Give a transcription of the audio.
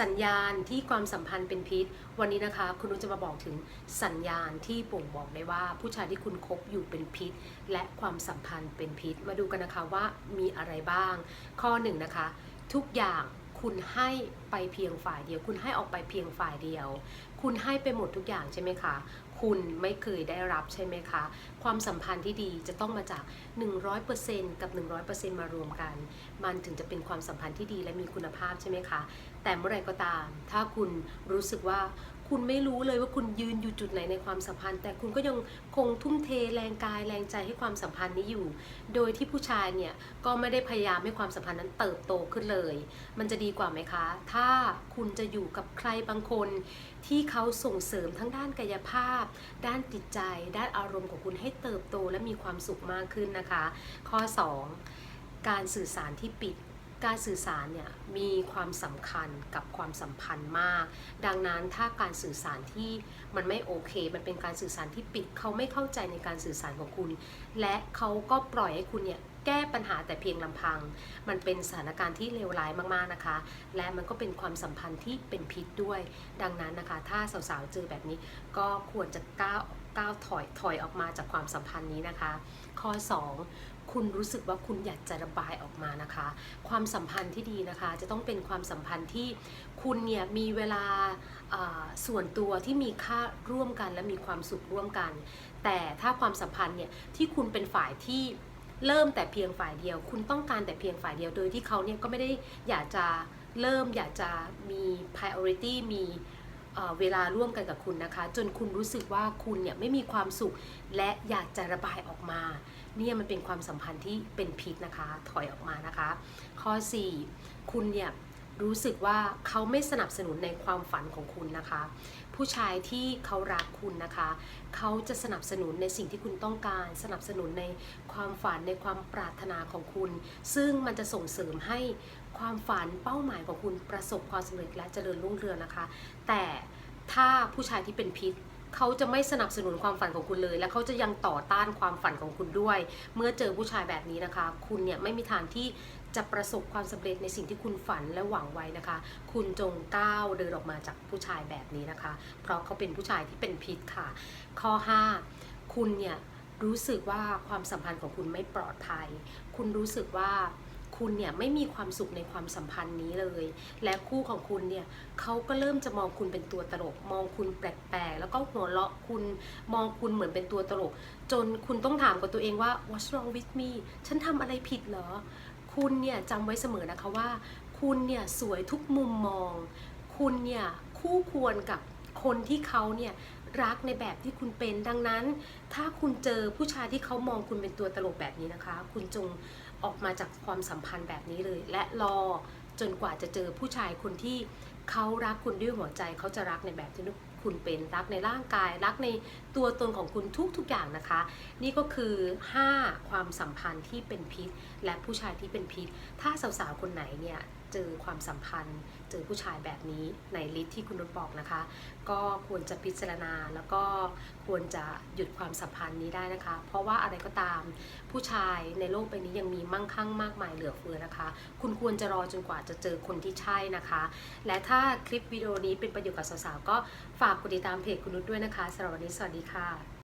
สัญญาณที่ความสัมพันธ์เป็นพิษ วันนี้นะคะ คุณนุจะมาบอกถึงสัญญาณที่บ่งบอกได้ว่า ผู้ชายที่คุณคบอยู่เป็นพิษ และความสัมพันธ์เป็นพิษ มาดูกันนะคะว่ามีอะไรบ้าง ข้อหนึ่งนะคะ ทุกอย่างคุณให้ไปเพียงฝ่ายเดียว คุณให้ออกไปเพียงฝ่ายเดียว คุณให้ไปหมดทุกอย่างใช่ไหมคะ คุณไม่เคยได้รับใช่ไหมคะ ความสัมพันธ์ที่ดีจะต้องมาจาก 100%กับ 100%มารวมกัน มันถึงจะเป็นความสัมพันธ์ที่ดีและมีคุณภาพใช่ไหมคะ แต่เมื่อไรก็ตาม ถ้าคุณรู้สึกว่าคุณไม่รู้เลยว่าคุณยืนอยู่จุดไหนในความสัมพันธ์ แต่คุณก็ยังคงทุ่มเทแรงกายแรงใจให้ความสัมพันธ์นี้อยู่ โดยที่ผู้ชายเนี่ยก็ไม่ได้พยายามให้ความสัมพันธ์นั้นเติบโตขึ้นเลย มันจะดีกว่าไหมคะ ถ้าคุณจะอยู่กับใครบางคน ที่เขาส่งเสริมทั้งด้านกายภาพ ด้านจิตใจ ด้านอารมณ์ของคุณให้เติบโตและมีความสุขมากขึ้นนะคะ ข้อ 2 การสื่อสารที่ปิด การสื่อสารเนี่ยมีความสำคัญกับความสัมพันธ์มาก ดังนั้นถ้าการสื่อสารที่มันไม่โอเค มันเป็นการสื่อสารที่ปิดเขาไม่เข้าใจในการสื่อสารของคุณ และเขาก็ปล่อยให้คุณเนี่ยแก้ปัญหาแต่เพียงลำพัง มันเป็นสถานการณ์ที่เลวร้ายมากๆนะคะ และมันก็เป็นความสัมพันธ์ที่เป็นพิษด้วย ดังนั้นนะคะ ถ้าสาวๆเจอแบบนี้ก็ควรจะก้าวก้าวถอยถอยออกมาจากความสัมพันธ์นี้นะคะ ข้อ 2 คุณรู้สึกว่าคุณอยากจะระบายออกมานะคะ ความสัมพันธ์ที่ดีนะคะ จะต้องเป็นความสัมพันธ์ที่คุณเนี่ยมีเวลาส่วนตัวที่มีค่าร่วมกันและมีความสุขร่วมกัน แต่ถ้าความสัมพันธ์เนี่ยที่คุณเป็นฝ่ายที่เริ่มแต่เพียงฝ่ายเดียว คุณต้องการแต่เพียงฝ่ายเดียวโดยที่เขาเนี่ยก็ไม่ได้อยากจะเริ่มอยากจะมี priority มี เวลาร่วมกันกับคุณนะคะ จนคุณรู้สึกว่าคุณเนี่ยไม่มีความสุข และอยากจะระบายออกมาเนี่ยมันเป็นความสัมพันธ์ที่เป็นพิษนะคะ ถอยออกมานะคะ ข้อ 4 คุณเนี่ย รู้สึกว่าเขาไม่สนับสนุนในความฝันของคุณนะคะ ผู้ชายที่เขารักคุณนะคะ เขาจะสนับสนุนในสิ่งที่คุณต้องการ สนับสนุนในความฝันในความปรารถนาของคุณ ซึ่งมันจะส่งเสริมให้ความฝันเป้าหมายของคุณประสบความสำเร็จและเจริญรุ่งเรืองนะคะ แต่ถ้าผู้ชายที่เป็นพิษเขาจะไม่สนับสนุนความฝันของคุณเลย และเขาจะยังต่อต้านความฝันของคุณด้วย เมื่อเจอผู้ชายแบบนี้นะคะ คุณเนี่ยไม่มีทางที่ จะประสบความสำเร็จในสิ่งที่คุณฝันและหวังไว้นะคะ คุณจงก้าวเดินออกมาจากผู้ชายแบบนี้นะคะ เพราะเขาเป็นผู้ชายที่เป็นพิษค่ะ ข้อ 5 คุณเนี่ยรู้สึกว่าความสัมพันธ์ของคุณไม่ปลอดภัย คุณรู้สึกว่าคุณเนี่ยไม่มีความสุขในความสัมพันธ์นี้เลย และคู่ของคุณเนี่ยเขาก็เริ่มจะมองคุณเป็นตัวตลก มองคุณแปลกๆ แล้วก็หัวเราะคุณมองคุณเหมือนเป็นตัวตลก จนคุณต้องถามกับตัวเองว่า what's wrong with me ฉันทำอะไรผิดเหรอ คุณเนี่ยจำไว้เสมอนะคะว่า คุณเนี่ยสวยทุกมุมมอง คุณเนี่ยคู่ควรกับคนที่เขาเนี่ยรักในแบบที่คุณเป็นดังนั้น ถ้าคุณเจอผู้ชายที่เขามองคุณเป็นตัวตลกแบบนี้นะคะ คุณจงออกมาจากความสัมพันธ์แบบนี้เลย และรอจนกว่าจะเจอผู้ชายคนที่เขารักคุณด้วยหัวใจเขาจะรักในแบบที่ คุณเป็นรักในร่างกาย รักในตัวตนของคุณทุกๆอย่างนะคะ นี่ก็คือ 5 ความสัมพันธ์ที่เป็นพิษ และผู้ชายที่เป็นพิษ ถ้าสาวๆคนไหนเนี่ย เจอความสัมพันธ์ เจอผู้ชายแบบนี้ในลิสต์ที่คุณนุชบอกนะคะ ก็ควรจะพิจารณาแล้วก็ควรจะหยุดความสัมพันธ์นี้ได้นะคะ เพราะว่าอะไรก็ตาม ผู้ชายในโลกใบนี้ยังมีมั่งคั่งมากมายเหลือเฟือนะคะ คุณควรจะรอจนกว่าจะเจอคนที่ใช่นะคะ และถ้าคลิปวิดีโอนี้เป็นประโยชน์กับสาวๆก็ฝากกดติดตามเพจคุณนุชด้วยนะคะสำหรับวันนี้สวัสดีค่ะ